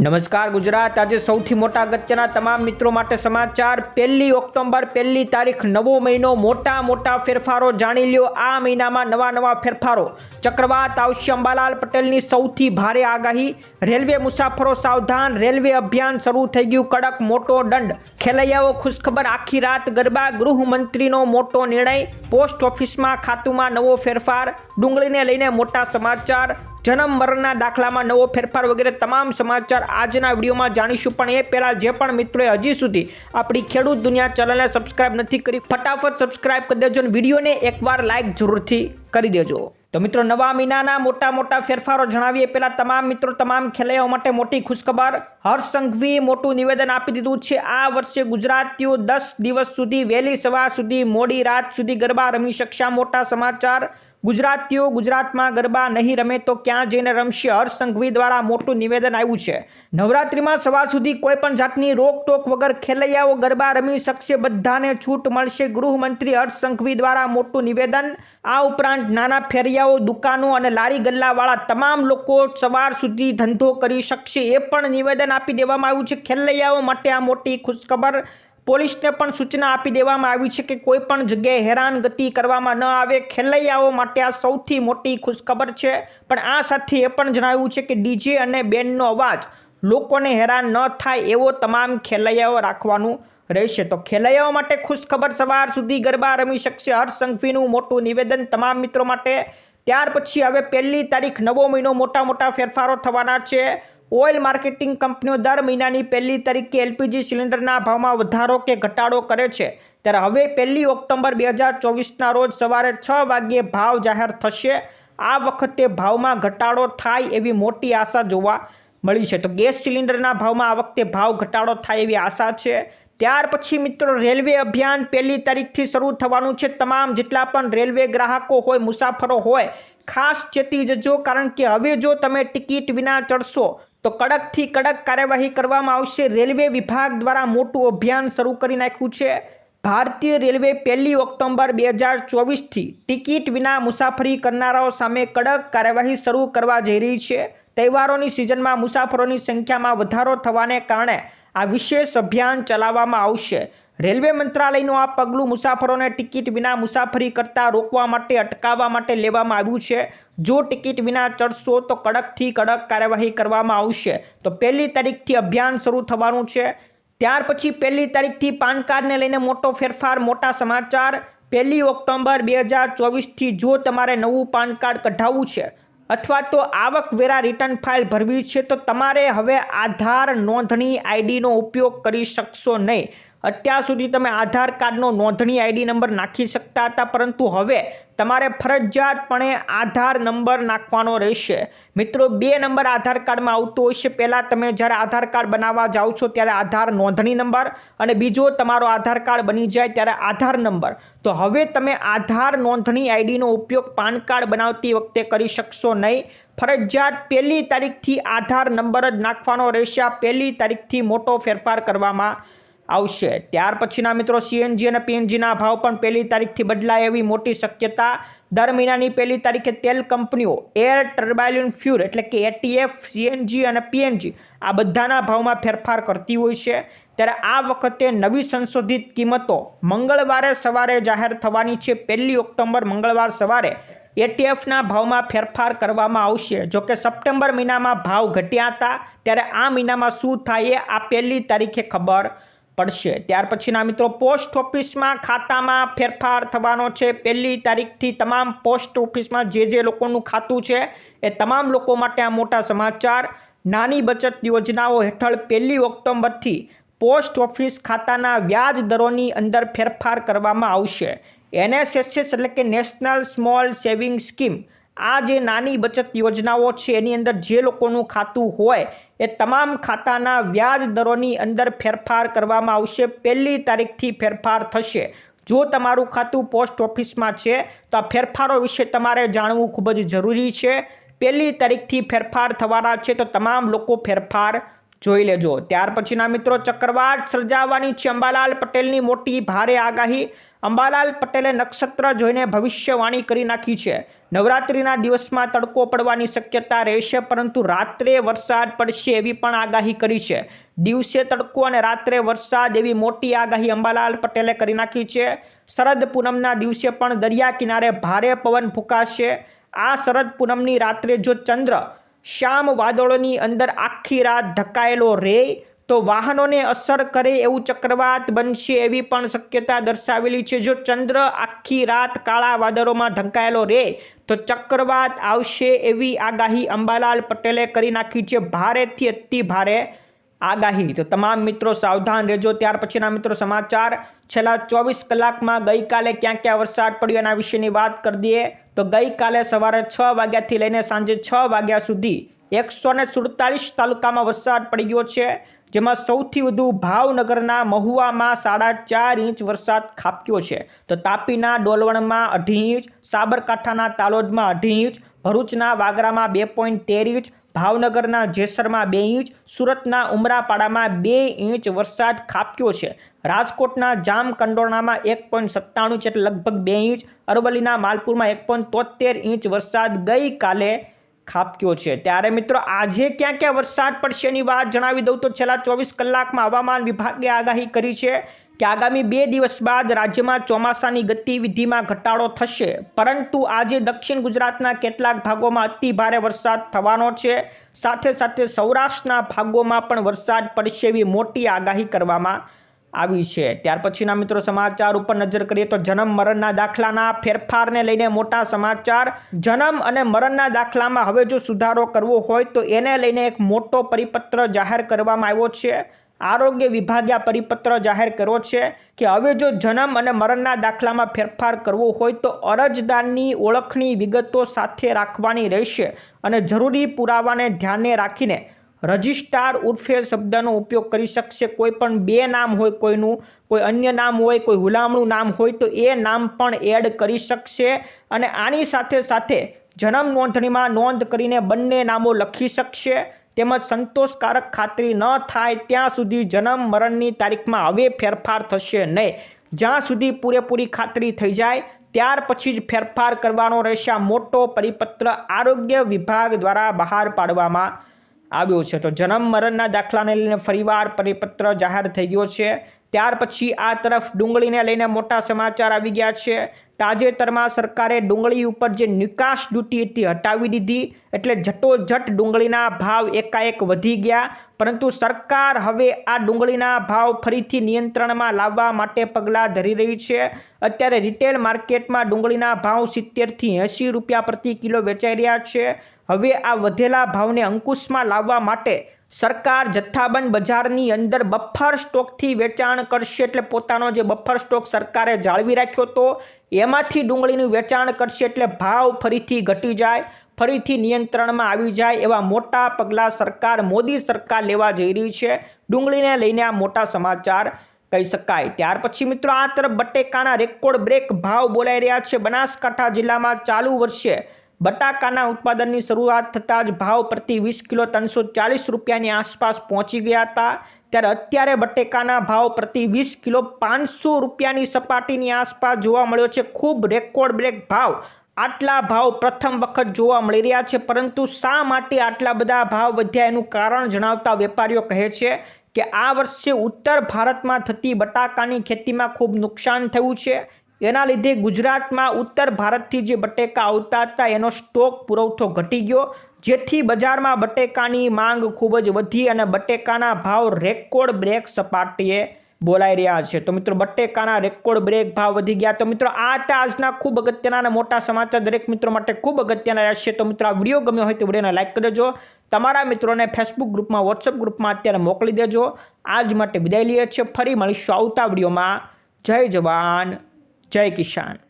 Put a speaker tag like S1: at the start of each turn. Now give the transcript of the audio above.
S1: નમસ્કાર, ગુજરાત. આજે સૌથી મોટા અગત્યના તમામ મિત્રો માટે સમાચાર. પહેલી ઓક્ટોબર, પહેલી તારીખ, નવો મહિનો, મોટા મોટા ફેરફારો જાણી લ્યો. આ મહિનામાં નવા નવા ફેરફારો. ચક્રવાત આવશે અંબાલાલ પટેલની સૌથી ભારે આગાહી. રેલવે મુસાફરો સાવધાન. રેલવે અભિયાન શરૂ થઈ ગયું. કડક મોટો દંડ. ખેલૈયાઓ ખુશખબર. આખી રાત ગરબા. ગૃહમંત્રીનો મોટો નિર્ણય. પોસ્ટ ઓફિસમાં ખાતુમાં નવો ફેરફાર. ડુંગળીને લઈને મોટા સમાચાર. જન્મ મરણના દાખલામાં નવો ફેરફાર વગેરે તમામ સમાચાર આજના વિડીયોમાં જાણીશું. પણ એ પહેલાં જે પણ મિત્રોએ હજી સુધી આપણી ખેડૂત દુનિયા ચેનલને સબસ્ક્રાઇબ નથી કરી, ફટાફટ સબસ્ક્રાઇબ કરી દેજો અને વિડીયોને એકવાર લાઇક જરૂરથી કરી દેજો. તો મિત્રો, નવા મહિનાના મોટા મોટા ફેરફારો જણાવીએ. પહેલાં તમામ મિત્રો, તમામ ખેલૈયાઓ માટે મોટી ખુશખબર. હર્ષ સંઘવીએ મોટું નિવેદન આપી દીધું છે. આ વર્ષે ગુજરાતીઓ દસ દિવસ સુધી વહેલી સવાર સુધી મોડી રાત સુધી ગરબા રમી શકશે. મોટા સમાચાર ગુજરાતીઓ ગુજરાતમાં ગરબા નહીં રમે તો ક્યાં જઈને રમશે? હર્ષ સંઘવી દ્વારા મોટું નિવેદન આવ્યું છે. નવરાત્રિમાં સવાર સુધી કોઈ પણ જાતની રોકટોક વગર ખેલૈયાઓ ગરબા રમી શકશે. બધાને છૂટ મળશે. ગૃહમંત્રી હર્ષ સંઘવી દ્વારા મોટું નિવેદન. આ ઉપરાંત નાના ફેરિયાઓ, દુકાનો અને લારી ગલ્લાવાળા તમામ લોકો સવાર સુધી ધંધો કરી શકશે. એ પણ નિવેદન આપી દેવામાં આવ્યું છે. ખેલૈયાઓ માટે આ મોટી ખુશખબર પોલીસને પણ સૂચના આપી દેવામાં આવી છે કે કોઈ પણ જગ્યાએ હેરાનગતિ કરવામાં ન આવે. ખેલૈયાઓ માટે આ સૌથી મોટી ખુશખબર છે. પણ આ સાથે એ પણ જણાવ્યું છે કે ડીજે અને બેન્ડનો અવાજ લોકોને હેરાન ન થાય એવો તમામ ખેલૈયાઓ રાખવાનું રહેશે. તો ખેલૈયાઓ માટે ખુશખબર સવાર સુધી ગરબા રમી શકશે હર્ષ સંઘવીનું મોટું નિવેદન તમામ મિત્રો માટે. ત્યાર પછી હવે પહેલી તારીખ નવો મહિનો મોટા મોટા ફેરફારો થવાના છે. ઓઇલ માર્કેટિંગ કંપનીઓ દર મહિનાની પહેલી તારીખે એલપીજી સિલિન્ડરના ભાવમાં વધારો કે ઘટાડો કરે છે. ત્યારે હવે પહેલી ઓક્ટોબર બે હજાર ચોવીસના રોજ સવારે છ વાગ્યે ભાવ જાહેર થશે. આ વખતે ભાવમાં ઘટાડો થાય એવી મોટી આશા જોવા મળી છે. તો ગેસ સિલિન્ડરના ભાવમાં આ વખતે ભાવ ઘટાડો થાય એવી આશા છે. ત્યાર પછી મિત્રો, રેલવે અભિયાન પહેલી તારીખથી શરૂ થવાનું છે. તમામ જેટલા પણ રેલવે ગ્રાહકો હોય, મુસાફરો હોય, ખાસ ચેતી જજો. કારણ કે હવે જો તમે ટિકિટ વિના ચડશો તો કડકથી કડક કાર્યવાહી કરવામાં આવશે. રેલવે વિભાગ દ્વારા મોટું અભિયાન શરૂ કરી નાખ્યું છે. ભારતીય રેલવે પહેલી ઓક્ટોબર બે હજાર ચોવીસથી ટિકિટ વિના મુસાફરી કરનારાઓ સામે કડક કાર્યવાહી શરૂ કરવા જઈ રહી છે. તહેવારોની સિઝનમાં મુસાફરોની સંખ્યામાં વધારો થવાને કારણે આ વિશેષ અભિયાન ચલાવવામાં આવશે. રેલવે મંત્રાલયનું આ પગલું મુસાફરોને ટિકિટ વિના મુસાફરી કરતા રોકવા માટે, અટકાવવા માટે લેવામાં આવ્યું છે. જો ટિકિટ વિના ચડશો, તો કડકથી કડક કાર્યવાહી કરવામાં આવશે. તો પહેલી તારીખથી અભિયાન શરૂ થવાનું છે. ત્યાર પછી પહેલી તારીખથી પાન કાર્ડને લઈને મોટો ફેરફાર, મોટા સમાચાર. પહેલી ઓક્ટોબર બે હજાર ચોવીસથી જો તમારે નવું પાન કાર્ડ કઢાવવું છે અથવા તો આવકવેરા રિટર્ન ફાઇલ ભરવી છે, તો તમારે હવે આધાર નોંધણી આઈડીનો ઉપયોગ કરી શકશો નહીં. અત્યાર સુધી તમે આધાર કાર્ડનો નોંધણી આઈડી નંબર નાખી શકતા હતા, પરંતુ હવે તમારે ફરજિયાતપણે આધાર નંબર નાખવાનો રહેશે. મિત્રો, બે નંબર આધાર કાર્ડમાં આવતો હોય છે. પહેલાં તમે જ્યારે આધાર કાર્ડ બનાવવા જાઓ છો, ત્યારે આધાર નોંધણી નંબર અને બીજો તમારો આધાર કાર્ડ બની જાય ત્યારે આધાર નંબર. તો હવે તમે આધાર નોંધણી આઈડીનો ઉપયોગ પાન કાર્ડ બનાવતી વખતે કરી શકશો નહીં. ફરજિયાત પહેલી તારીખથી આધાર નંબર જ નાખવાનો રહેશે. આ પહેલી તારીખથી મોટો ફેરફાર કરવામાં આવશે. ત્યાર પછીના મિત્રો સીએનજી અને પીએનજીના ભાવ પણ પહેલી તારીખથી બદલાય એવી મોટી શક્યતા. દર મહિનાની પહેલી તારીખે તેલ કંપનીઓ, એર ટર્બાઇલિન ફ્યુર એટલે કે એટીએફ સીએનજી અને પીએનજી આ બધાના ભાવમાં ફેરફાર કરતી હોય છે. ત્યારે આ વખતે નવી સંશોધિત કિંમતો મંગળવારે સવારે જાહેર થવાની છે. પહેલી ઓક્ટોબર મંગળવાર સવારે એટીએફના ભાવમાં ફેરફાર કરવામાં આવશે. જોકે સપ્ટેમ્બર મહિનામાં ભાવ ઘટ્યા હતા. ત્યારે આ મહિનામાં શું થાય એ આ પહેલી તારીખે ખબર પડશે. ત્યાર પછીના મિત્રો, પોસ્ટ ઓફિસમાં ખાતામાં ફેરફાર થવાનો છે. પહેલી તારીખથી તમામ પોસ્ટ ઓફિસમાં જે જે લોકોનું ખાતું છે, એ તમામ લોકો માટે આ મોટા સમાચાર. નાની બચત યોજનાઓ હેઠળ પહેલી ઓક્ટોબરથી પોસ્ટ ઓફિસ ખાતાના વ્યાજ દરોની અંદર ફેરફાર કરવામાં આવશે. એનએસએસએસ એટલે કે નેશનલ સ્મોલ સેવિંગ સ્કીમ આ જે નાની બચત યોજનાઓ છે, એની અંદર જે લોકોનું ખાતું હોય, એ તમામ ખાતાના વ્યાજ દરોની અંદર ફેરફાર કરવામાં આવશે. પહેલી તારીખથી ફેરફાર થશે. જો તમારું ખાતું પોસ્ટ ઓફિસમાં છે, તો આ ફેરફારો વિશે તમારે જાણવું ખૂબ જ જરૂરી છે. પહેલી તારીખથી ફેરફાર થવાના છે, તો તમામ લોકો ફેરફાર જોઈ લેજો. ત્યાર પછીના મિત્રો, ચક્રવાત સર્જાવાની છે. અંબાલાલ પટેલની મોટી ભારે આગાહી. અંબાલાલ પટેલે નક્ષત્ર જોઈને ભવિષ્યવાણી કરી નાખી છે. નવરાત્રિના દિવસમાં તડકો પડવાની શક્યતા રહેશે, પરંતુ રાત્રે વરસાદ પડશે એવી પણ આગાહી કરી છે. દિવસે તડકો અને રાત્રે વરસાદ એવી મોટી આગાહી અંબાલાલ પટેલે કરી નાખી છે. શરદ પૂનમના દિવસે પણ દરિયા કિનારે ભારે પવન ફૂંકાશે. આ શરદ પૂનમની રાત્રે જો ચંદ્ર શ્યામ વાદળોની અંદર આખી રાત ઢકાયેલો રહે તો વાહનોને અસર કરે એવું ચક્રવાત બનશે એવી પણ શક્યતા દર્શાવેલી છે. જો ચંદ્ર આખી રાત કાળા વાદળોમાં ઢંકાયેલો રહે તો ચક્રવાત આવશે એવી આગાહી અંબાલાલ પટેલે કરી નાખી છે. ભારેથી અતિ ભારે આગાહી. તો તમામ મિત્રો સાવધાન રહેજો. ત્યાર પછીના મિત્રો સમાચાર. છેલ્લા ચોવીસ કલાકમાં ગઈકાલે ક્યાં ક્યાં વરસાદ પડ્યો એના વિશેની વાત કરી દઈએ. તો ગઈકાલે સવારે છ વાગ્યાથી લઈને સાંજે છ વાગ્યા સુધી એકસો સુડતાલીસ તાલુકામાં વરસાદ પડી ગયો છે. જેમાં સૌથી વધુ ભાવનગરના મહુવામાં સાડા ચાર ઇંચ વરસાદ ખાબક્યો છે. તો તાપીના, ડોલવણમાં અઢી ઇંચ, સાબરકાંઠાના તાલોદમાં અઢી ઇંચ, ભરૂચના વાગરામાં બે પોઈન્ટ તેર ઇંચ, ભાવનગરના જેસરમાં બે ઇંચ, સુરતના ઉમરાપાડામાં બે ઇંચ વરસાદ ખાબક્યો છે. રાજકોટના જામકંડોરણામાં એક પોઈન્ટ સત્તાણું છે એટલે લગભગ બે ઇંચ, અરવલ્લીના માલપુરમાં એક પોઈન્ટ તોતેર ઇંચ વરસાદ ગઈકાલે ખાબક્યો છે. ત્યારે મિત્રો આજે ક્યાં ક્યાં વરસાદ પડશે એની વાત જણાવી દઉં તો છેલ્લા ચોવીસ કલાકમાં હવામાન વિભાગે આગાહી કરી છે કે આગામી બે દિવસ બાદ રાજ્યમાં ચોમાસાની ગતિવિધિમાં ઘટાડો થશે. પરંતુ આજે દક્ષિણ ગુજરાતના કેટલાક ભાગોમાં અતિ ભારે વરસાદ થવાનો છે. સાથે સાથે સૌરાષ્ટ્રના ભાગોમાં પણ વરસાદ પડશે એવી મોટી આગાહી કરવામાં આવી છે. ત્યાર પછીના મિત્રો સમાચાર ઉપર નજર કરીએ તો જન્મ મરણના દાખલાના ફેરફારને લઈને મોટા સમાચાર. જન્મ અને મરણના દાખલામાં હવે જો સુધારો કરવો હોય તો એને લઈને એક મોટો પરિપત્ર જાહેર કરવામાં આવ્યો છે. આરોગ્ય વિભાગે આ પરિપત્ર જાહેર કર્યો છે કે હવે જો જન્મ અને મરણના દાખલામાં ફેરફાર કરવો હોય તો અરજદારની ઓળખની વિગતો સાથે રાખવાની રહેશે અને જરૂરી પુરાવાને ધ્યાને રાખીને રજિસ્ટ્રાર ઉર્ફે શબ્દનો ઉપયોગ કરી શકશે. કોઈ પણ બે નામ હોય કોઈનું, કોઈ અન્ય નામ હોય, કોઈ હુલામણું નામ હોય, તો એ નામ પણ એડ કરી શકશે અને આની સાથે સાથે જન્મ નોંધણીમાં નોંધ કરીને બંને નામો લખી શકશે. તેમજ સંતોષકારક ખાતરી ન થાય ત્યાં સુધી જન્મ મરણની તારીખમાં હવે ફેરફાર થશે નહીં. જ્યાં સુધી પૂરેપૂરી ખાતરી થઈ જાય, ત્યાર પછી જ ફેરફાર કરવાનો રહેશે. મોટો પરિપત્ર આરોગ્ય વિભાગ દ્વારા બહાર પાડવામાં આવ્યો છે. તો જન્મ મરણના દાખલાને લઈને ફરીવાર પરિપત્ર જાહેર થઈ ગયો છે. ત્યાર પછી આ તરફ ડુંગળીને લઈને મોટા સમાચાર આવી ગયા છે. તાજેતરમાં સરકારે ડુંગળી ઉપર જે નિકાસ ડ્યુટી હતી હટાવી દીધી. એટલે જટોજટ ડુંગળીના ભાવ એકાએક વધી ગયા. પરંતુ સરકાર હવે આ ડુંગળીના ભાવ ફરીથી નિયંત્રણમાં લાવવા માટે પગલાં ધરી રહી છે. અત્યારે રિટેલ માર્કેટમાં ડુંગળીના ભાવ સિત્તેરથી એંશી રૂપિયા પ્રતિ કિલો વેચાઈ રહ્યા છે. હવે આ વધેલા ભાવને અંકુશમાં લાવવા માટે સરકાર જથ્થાબંધ બજારની અંદર બફર સ્ટોકથી વેચાણ કરશે એટલે પોતાનો જે બફર સ્ટોક સરકારે જાળવી રાખ્યો હતો, એમાંથી ડુંગળીનું વેચાણ કરશે એટલે ભાવ ફરીથી ઘટી જાય, ફરીથી નિયંત્રણમાં આવી જાય એવા મોટા પગલાં સરકાર, મોદી સરકાર લેવા જઈ રહી છે. ડુંગળીને લઈને આ મોટા સમાચાર કહી શકાય. ત્યાર પછી મિત્રો આ તરફ બટેકાના રેકોર્ડ બ્રેક ભાવ બોલાઈ રહ્યા છે. બનાસકાંઠા જિલ્લામાં ચાલુ વર્ષે બટાકાના ઉત્પાદનની શરૂઆત થતાં જ ભાવ પ્રતિ વીસ કિલો ત્રણસો ચાલીસ રૂપિયાની આસપાસ પહોંચી ગયા હતા. ત્યારે અત્યારે બટેકાના ભાવ પ્રતિ વીસ કિલો પાંચસો રૂપિયાની સપાટીની આસપાસ જોવા મળ્યો છે. ખૂબ રેકોર્ડ બ્રેક ભાવ. આટલા ભાવ પ્રથમ વખત જોવા મળી રહ્યા છે. પરંતુ શા માટે આટલા બધા ભાવ વધ્યા એનું કારણ જણાવતા વેપારીઓ કહે છે કે આ વર્ષે ઉત્તર ભારતમાં થતી બટાકાની ખેતીમાં ખૂબ નુકસાન થયું છે. એના લીધે ગુજરાતમાં ઉત્તર ભારતથી જે બટેકા આવતા હતા, એનો સ્ટોક પુરવઠો ઘટી ગયો. જેથી બજારમાં બટેકાની માંગ ખૂબ જ વધી અને બટેકાના ભાવ રેકોર્ડ બ્રેક સપાટીએ બોલાઈ રહ્યા છે. તો મિત્રો, બટેકાના રેકોર્ડ બ્રેક ભાવ વધી ગયા. તો મિત્રો, આ હતા આજના ખૂબ અગત્યના અને મોટા સમાચાર. દરેક મિત્રો માટે ખૂબ અગત્યના રહેશે. તો મિત્રો, આ વીડિયો ગમ્યો હોય તો વિડીયોને લાઇક કરી દેજો તમારા મિત્રોને ફેસબુક ગ્રુપમાં વોટ્સઅપ ગ્રુપમાં અત્યારે મોકલી દેજો. આજ માટે વિદાય લઈએ છીએ. ફરી મળીશું આવતા વિડીયોમાં. જય જવાન. જય કિસાન.